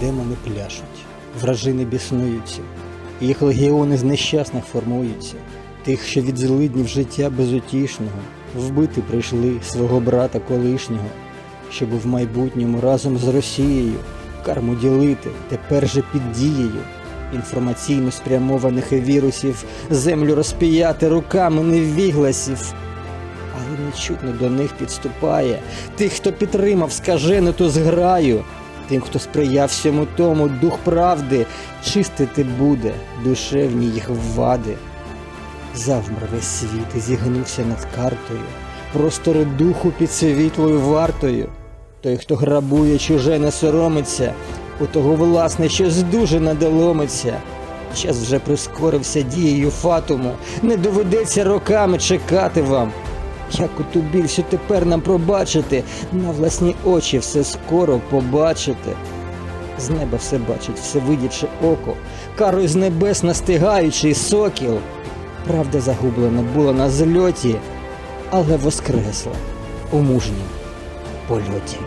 демони пляшуть, вражини біснуються, їх легіони з нещасних формуються, тих, що від злиднів життя безутішного, вбити прийшли свого брата колишнього, щоб в майбутньому разом з Росією карму ділити тепер же під дією інформаційно спрямованих вірусів, землю розпіяти руками невігласів. Але нечутно до них підступає тих, хто підтримав скажену ту зграю, тим, хто сприяв всьому тому, дух правди чистити буде душевні їх вади. Завмер весь світ і зігнувся над картою, простори духу під світлою вартою. Той, хто грабує чуже, не соромиться, у того власне щось дуже надоломиться. Час вже прискорився дією фатуму, не доведеться роками чекати вам. Як у більше тепер нам пробачити, на власні очі все скоро побачити. З неба все бачить, все видяче око, карою з небес настигаючий сокіл. Правда загублена була на зльоті, але воскресла у мужнім польоті.